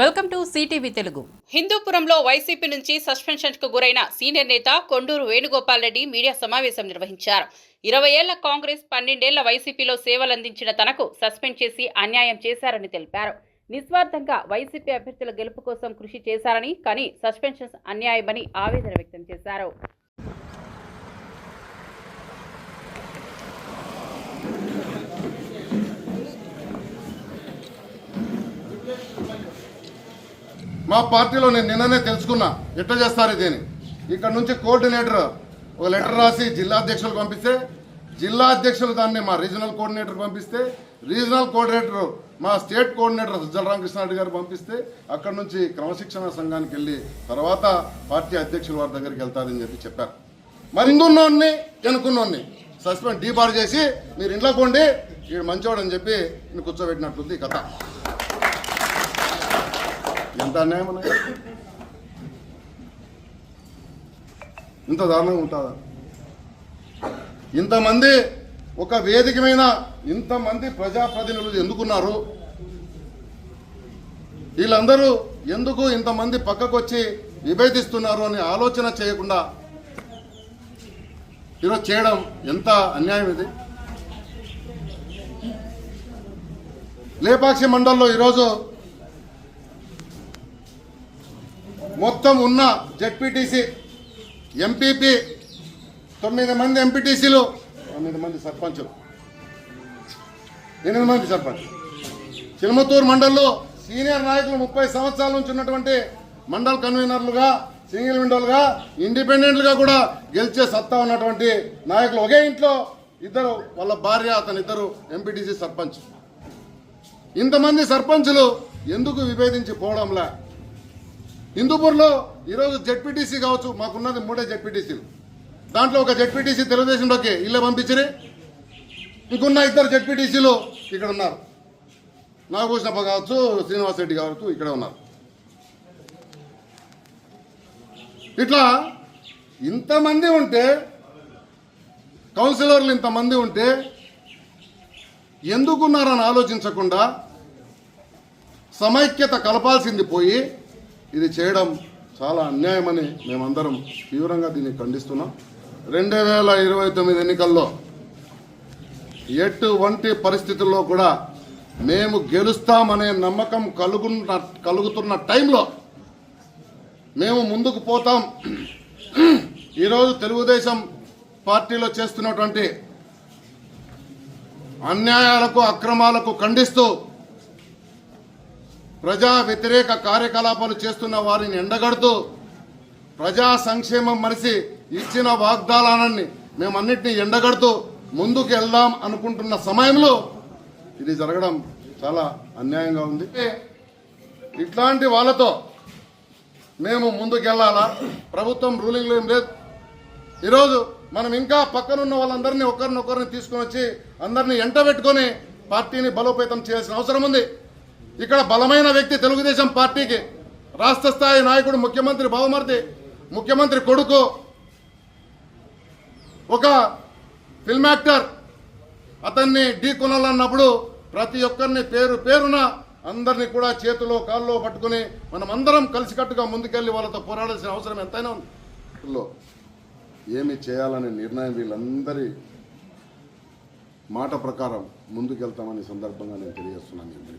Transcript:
Welcome to CTV Telugu. హిందూపురంలో YCP నుంచి సస్పెన్షన్కు గురైన సీనియర్ నేత కొండూరు వేణుగోపాల్ రెడ్డి మీడియా సమావేశం నిర్వహించారు. ఇరవై ఏళ్ళ కాంగ్రెస్ పన్నెండేళ్ళ వైసీపీలో సేవలందించిన తనకు సస్పెండ్ చేసి అన్యాయం చేశారని తెలిపారు. నిస్వార్థంగా వైసీపీ అభ్యర్థుల గెలుపు కోసం కృషి చేశారని కానీ సస్పెన్షన్ అన్యాయమని ఆవేదన వ్యక్తం చేశారు. మా పార్టీలో నేను నిన్ననే తెలుసుకున్నా. ఎట్లా చేస్తారు దీన్ని? ఇక్కడ నుంచి కోఆర్డినేటర్ ఒక లెటర్ రాసి జిల్లా అధ్యక్షులకు పంపిస్తే జిల్లా అధ్యక్షులు దాన్ని మా రీజనల్ కోఆర్డినేటర్ పంపిస్తే రీజనల్ కోఆర్డినేటర్ మా స్టేట్ కోఆర్డినేటర్ సజ్జల రామకృష్ణారెడ్డి గారు పంపిస్తే అక్కడ నుంచి క్రమశిక్షణ సంఘానికి వెళ్ళి తర్వాత పార్టీ అధ్యక్షుల వారి దగ్గరికి వెళ్తారని చెప్పి చెప్పారు. మరి ఇందున్నోడిని ఎనుకున్నోడిని సస్పెండ్ డీబార్ చేసి మీరు ఇంట్లో పోండి మంచోడని చెప్పి ఈయన కూర్చోబెట్టినట్లుంది ఈ కథ. ఎంత అన్యాయం అన్నయ్య? ఇంత దారుణంగా ఉంటుందా ఇంతమంది ఒక వేదిక మీద ఇంతమంది ప్రజాప్రతినిధులు ఎందుకున్నారు? వీళ్ళందరూ ఎందుకు ఇంతమంది పక్కకు వచ్చి విభేదిస్తున్నారు అని ఆలోచన చేయకుండా ఈరోజు చేయడం ఎంత అన్యాయం ఇది? లేపాక్షి మండలంలో ఈరోజు మొత్తం ఉన్న జెడ్పీటీసీ ఎంపీపీ తొమ్మిది మంది ఎంపీటీసీలు తొమ్మిది మంది సర్పంచులు. ఎనిమిది మంది సర్పంచ్. చిలుమతూరు మండల్లో సీనియర్ నాయకులు ముప్పై సంవత్సరాల నుంచి ఉన్నటువంటి మండల్ కన్వీనర్లుగా సింగిల్ విండోలుగా ఇండిపెండెంట్లుగా కూడా గెలిచే సత్తా ఉన్నటువంటి నాయకులు ఒకే ఇంట్లో ఇద్దరు వాళ్ళ భార్య అతని ఇద్దరు ఎంపీటీసీ సర్పంచ్. ఇంతమంది సర్పంచులు ఎందుకు విభేదించి పోవడంలా హిందూపూర్లో ఈరోజు జెడ్పీటీసీ కావచ్చు మాకున్నది మూడే జెడ్పీటీసీలు. దాంట్లో ఒక జెడ్పీటీసీ తెలుగుదేశంలోకి ఇల్లే పంపించరి ఇంకున్న ఇద్దరు జెడ్పీటీసీలు ఇక్కడ ఉన్నారు. నాగభూషణప్ప కావచ్చు శ్రీనివాస్ రెడ్డి కావచ్చు ఇక్కడ ఉన్నారు. ఇట్లా ఇంతమంది ఉంటే కౌన్సిలర్లు ఇంతమంది ఉంటే ఎందుకున్నారని ఆలోచించకుండా సమైక్యత కలపాల్సింది పోయి ఇది చేయడం చాలా అన్యాయమని మేమందరం తీవ్రంగా దీన్ని ఖండిస్తున్నాం. రెండు వేల ఇరవై తొమ్మిది ఎన్నికల్లో ఎటువంటి పరిస్థితుల్లో కూడా మేము గెలుస్తామనే నమ్మకం కలుగున్న కలుగుతున్న టైంలో మేము ముందుకు పోతాం. ఈరోజు తెలుగుదేశం పార్టీలో చేస్తున్నటువంటి అన్యాయాలకు అక్రమాలకు ఖండిస్తూ ప్రజా వ్యతిరేక కార్యకలాపాలు చేస్తున్న వారిని ఎండగడుతూ ప్రజా సంక్షేమం మనిషి ఇచ్చిన వాగ్దానాన్ని మేమన్నింటినీ ఎండగడుతూ ముందుకు వెళ్దాం అనుకుంటున్న సమయంలో ఇది జరగడం చాలా అన్యాయంగా ఉంది. ఇట్లాంటి వాళ్ళతో మేము ముందుకెళ్ళాలా ప్రభుత్వం రూలింగ్లో ఏం లేదు. ఈరోజు మనం ఇంకా పక్కనున్న వాళ్ళందరినీ ఒకరినొకరిని తీసుకొని వచ్చి అందరినీ ఎంట పెట్టుకొని పార్టీని బలోపేతం చేయాల్సిన అవసరం ఉంది. ఇక్కడ బలమైన వ్యక్తి తెలుగుదేశం పార్టీకి రాష్ట్ర స్థాయి నాయకుడు ముఖ్యమంత్రి బావమర్ది ముఖ్యమంత్రి కొడుకు ఒక ఫిల్మ్ యాక్టర్. అతన్ని ఢీ కొనాలన్నప్పుడు ప్రతి ఒక్కరిని పేరు పేరున అందరినీ కూడా చేతిలో కాల్లో పట్టుకుని మనం అందరం కలిసికట్టుగా ముందుకెళ్ళి వాళ్ళతో పోరాడాల్సిన అవసరం ఎంతైనా ఉంది. ఏమి చేయాలనే నిర్ణయం వీళ్ళందరి మాట ప్రకారం ముందుకెళ్తామని సందర్భంగా నేను తెలియజేస్తున్నాను.